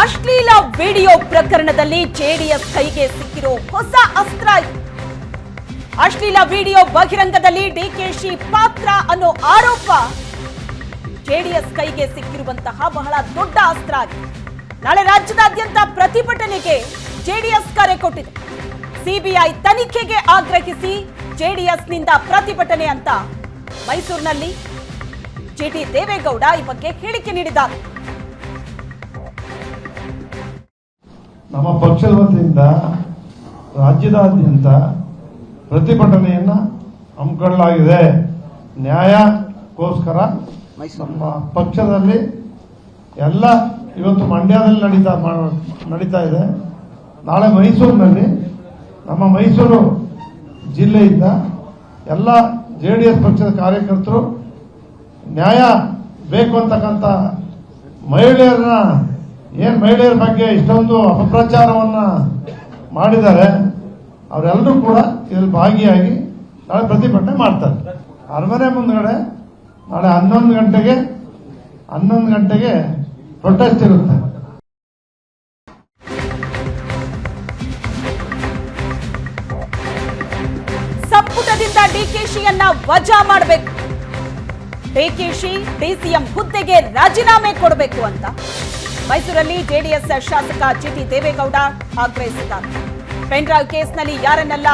ಅಶ್ಲೀಲ ವಿಡಿಯೋ ಪ್ರಕರಣದಲ್ಲಿ ಜೆಡಿಎಸ್ ಕೈಗೆ ಸಿಕ್ಕಿರೋ ಹೊಸ ಅಸ್ತ್ರ ಅಶ್ಲೀಲ ವಿಡಿಯೋ ಬಹಿರಂಗದಲ್ಲಿ ಡಿಕೆಶಿ ಪಾತ್ರ ಅನ್ನೋ ಆರೋಪ. ಜೆಡಿಎಸ್ ಕೈಗೆ ಸಿಕ್ಕಿರುವಂತಹ ಬಹಳ ದೊಡ್ಡ ಅಸ್ತ್ರ ಆಗಿದೆ ನಾಳೆ ರಾಜ್ಯದಾದ್ಯಂತ ಪ್ರತಿಭಟನೆಗೆ ಜೆಡಿಎಸ್ ಕರೆ ಕೊಟ್ಟಿದೆ. ಸಿಬಿಐ ತನಿಖೆಗೆ ಆಗ್ರಹಿಸಿ ಜೆಡಿಎಸ್ನಿಂದ ಪ್ರತಿಭಟನೆ ಅಂತ ಮೈಸೂರಿನಲ್ಲಿ ಜಿಟಿ ದೇವೇಗೌಡ ಈ ಬಗ್ಗೆ ಹೇಳಿಕೆ ನೀಡಿದ್ದಾರೆ. ನಮ್ಮ ಪಕ್ಷದ ವತಿಯಿಂದ ರಾಜ್ಯದಾದ್ಯಂತ ಪ್ರತಿಭಟನೆಯನ್ನ ಹಮ್ಮಿಕೊಳ್ಳಲಾಗಿದೆ. ನ್ಯಾಯಕ್ಕೋಸ್ಕರ ನಮ್ಮ ಪಕ್ಷದಲ್ಲಿ ಎಲ್ಲ ಇವತ್ತು ಮಂಡ್ಯದಲ್ಲಿ ನಡೀತಾ ನಡೀತಾ ಇದೆ. ನಾಳೆ ಮೈಸೂರಿನಲ್ಲಿ ನಮ್ಮ ಮೈಸೂರು ಜಿಲ್ಲೆಯಿಂದ ಎಲ್ಲ ಜೆ ಡಿ ಎಸ್ ಪಕ್ಷದ ಕಾರ್ಯಕರ್ತರು ನ್ಯಾಯ ಬೇಕು ಅಂತಕ್ಕಂಥ ಮಹಿಳೆಯರನ್ನ ಏನ್ ಮಹಿಳೆಯರ ಬಗ್ಗೆ ಇಷ್ಟೊಂದು ಅಪಪ್ರಚಾರವನ್ನ ಮಾಡಿದ್ದಾರೆ, ಅವರೆಲ್ಲರೂ ಕೂಡ ಇದರಲ್ಲಿ ಭಾಗಿಯಾಗಿ ನಾಳೆ ಪ್ರತಿಭಟನೆ ಮಾಡ್ತಾರೆ. ಅರಮನೆ ಮುಂದ್ಗಡೆ ನಾಳೆ ಹನ್ನೊಂದು ಗಂಟೆಗೆ ಹನ್ನೊಂದು ಗಂಟೆಗೆ ಪ್ರೊಟೆಸ್ಟ್ ಇರುತ್ತೆ. ಸಂಪುಟದಿಂದ ಡಿಕೆಶಿಯನ್ನ ವಜಾ ಮಾಡಬೇಕು. ಡಿಕೆಶಿ ಡಿಸಿಎಂ ಹುದ್ದೆಗೆ ರಾಜೀನಾಮೆ ಕೊಡಬೇಕು ಅಂತ. ಮೈಸೂರಲ್ಲಿ ಜೆಡಿಎಸ್ ಶಾಸಕ ಜಿಟಿ ದೇವೇಗೌಡ ಆಗ್ರಹಿಸಿದ್ದಾರೆ. ಪೆನ್ಡ್ರೈವ್ ಕೇಸ್ನಲ್ಲಿ ಯಾರನ್ನೆಲ್ಲ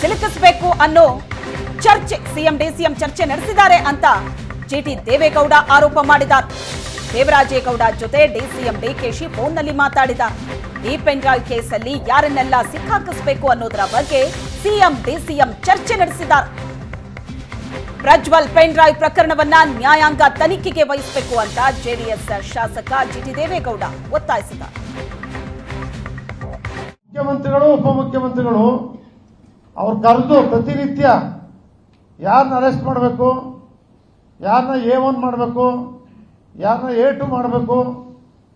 ಸಿಲುಕಿಸಬೇಕು ಅನ್ನೋ ಚರ್ಚೆ, ಸಿಎಂ, ಡಿಸಿಎಂ ಚರ್ಚೆ ನಡೆಸಿದ್ದಾರೆ ಅಂತ ಜಿಟಿ ದೇವೇಗೌಡ ಆರೋಪ ಮಾಡಿದ್ದಾರೆ. ದೇವರಾಜೇಗೌಡ ಜೊತೆ ಡಿಸಿಎಂ ಡಿಕೆಶಿ ಫೋನ್ನಲ್ಲಿ ಮಾತಾಡಿದ್ದಾರೆ. ಈ ಪೆನ್ಡ್ರೈವ್ ಕೇಸಲ್ಲಿ ಯಾರನ್ನೆಲ್ಲ ಸಿಕ್ಕಾಕಿಸಬೇಕು ಅನ್ನೋದರ ಬಗ್ಗೆ ಸಿಎಂ, ಡಿಸಿಎಂ ಚರ್ಚೆ ನಡೆಸಿದ್ದಾರೆ. ಪ್ರಜ್ವಲ್ ಪೆನ್ಡ್ರೈವ್ ಪ್ರಕರಣವನ್ನ ನ್ಯಾಯಾಂಗ ತನಿಖೆಗೆ ವಹಿಸಬೇಕು ಅಂತ ಜೆಡಿಎಸ್ ಶಾಸಕ ಜಿಟಿ ದೇವೇಗೌಡ ಒತ್ತಾಯಿಸಿದ್ದಾರೆ. ಮುಖ್ಯಮಂತ್ರಿಗಳು, ಉಪಮುಖ್ಯಮಂತ್ರಿಗಳು, ಅವ್ರು ಕರೆದು ಪ್ರತಿನಿತ್ಯ ಯಾರನ್ನ ಅರೆಸ್ಟ್ ಮಾಡಬೇಕು ಯಾರನ್ನ ಎ ಒನ್ ಮಾಡಬೇಕು ಯಾರನ್ನ ಎ ಟು ಮಾಡಬೇಕು,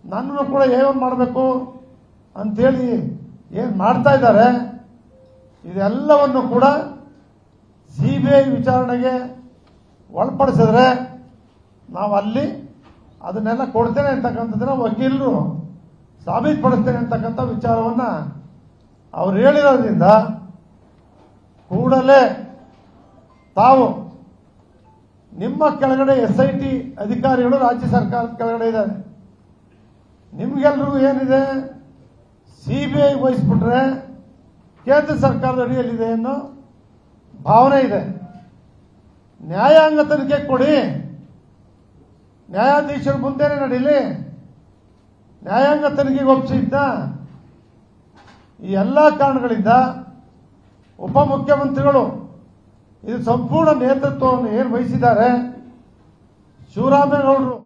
ನನ್ನನ್ನು ಕೂಡ ಎ ಒನ್ ಮಾಡಬೇಕು ಅಂತೇಳಿ ಏನು ಮಾಡ್ತಾ ಇದ್ದಾರೆ, ಇದೆಲ್ಲವನ್ನು ಕೂಡ ಸಿ ಬಿ ಐ ವಿಚಾರಣೆಗೆ ಒಳಪಡಿಸಿದ್ರೆ ನಾವು ಅಲ್ಲಿ ಅದನ್ನೆಲ್ಲ ಕೊಡ್ತೇನೆ ಅಂತಕ್ಕಂಥದ್ದನ್ನ ವಕೀಲರು ಸಾಬೀತುಪಡಿಸ್ತೇನೆ ಅಂತಕ್ಕಂಥ ವಿಚಾರವನ್ನ ಅವ್ರು ಹೇಳಿರೋದ್ರಿಂದ ಕೂಡಲೇ ತಾವು ನಿಮ್ಮ ಕೆಳಗಡೆ ಎಸ್ ಐ ಟಿ ಅಧಿಕಾರಿಗಳು ರಾಜ್ಯ ಸರ್ಕಾರದ ಕೆಳಗಡೆ ಇದ್ದಾರೆ. ನಿಮ್ಗೆಲ್ರಿಗೂ ಏನಿದೆ? ಸಿ ಬಿ ವಹಿಸ್ಬಿಟ್ರೆ ಕೇಂದ್ರ ಸರ್ಕಾರದ ಅಡಿಯಲ್ಲಿದೆ ಅನ್ನೋ ಭಾವನೆ ಇದೆ. ನ್ಯಾಯಾಂಗ ತನಿಖೆ ಕೊಡಿ. ನ್ಯಾಯಾಧೀಶರು ಮುಂದೆನೆ ನಡೀಲಿ. ನ್ಯಾಯಾಂಗ ತನಿಖೆಗೆ ಒಪ್ಪಿಸಿದ್ದ ಈ ಎಲ್ಲ ಕಾರಣಗಳಿಂದ ಉಪಮುಖ್ಯಮಂತ್ರಿಗಳು ಇದು ಸಂಪೂರ್ಣ ನೇತೃತ್ವವನ್ನು ಏನು ವಹಿಸಿದ್ದಾರೆ? ಶಿವರಾಮೇಗೌಡರು